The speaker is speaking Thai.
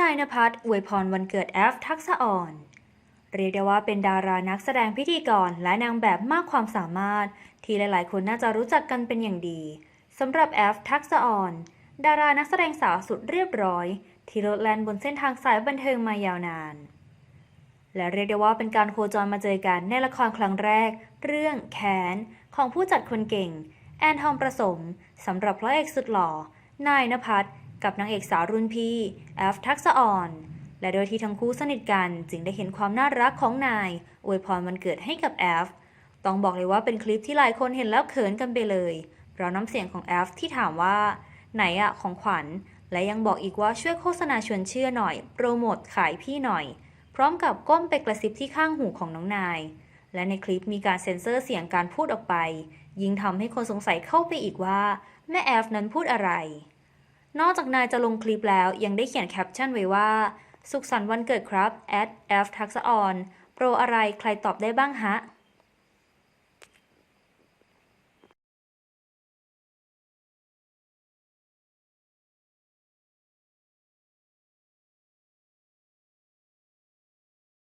นายนภัสอวยพรวันเกิดแอฟทักษะอ่อน เรียกได้ว่าเป็นดารานักแสดงพิธีกรและนางแบบมากความสามารถ ที่หลายๆ คนน่าจะรู้จักกันเป็นอย่างดีสำหรับแอฟทักษะอ่อน ดารานักแสดงสาวสุดเรียบร้อย ที่โลดแล่นบนเส้นทางสายบันเทิงมายาวนาน และเรียกได้ว่าเป็นการโคจรมาเจอกันในละครครั้งแรก เรื่องแขนของผู้จัดคนเก่ง แอนทองประสมสำหรับพระเอกสุดหล่อนายนภัส กับนางเอกสาวรุ่นพี่แอฟทักษะอ่อน และโดยที่ทั้งคู่สนิทกันจึงได้เห็นความน่ารักของนายอวยพรวันเกิดให้กับแอฟต้องบอกเลยว่าเป็นคลิปที่หลายคนเห็นแล้วเขินกันไปเลย เพราะน้ำเสียงของแอฟที่ถามว่า ไหนอะของขวัญ และยังบอกอีกว่าช่วยโฆษณาชวนเชื่อหน่อย โปรโมทขายพี่หน่อย พร้อมกับก้มไปกระซิบที่ข้างหูของน้องนาย และในคลิปมีการเซ็นเซอร์เสียงการพูดออกไป ยิ่งทำให้คนสงสัยเข้าไปอีกว่า แม่แอฟนั้นพูดอะไร นอกจากนายจะลงคลิปแล้วยังได้เขียนแคปชั่นไว้ว่า สุขสันต์วันเกิดครับ at f ทักษออนโปรอะไรใครตอบได้บ้างฮะ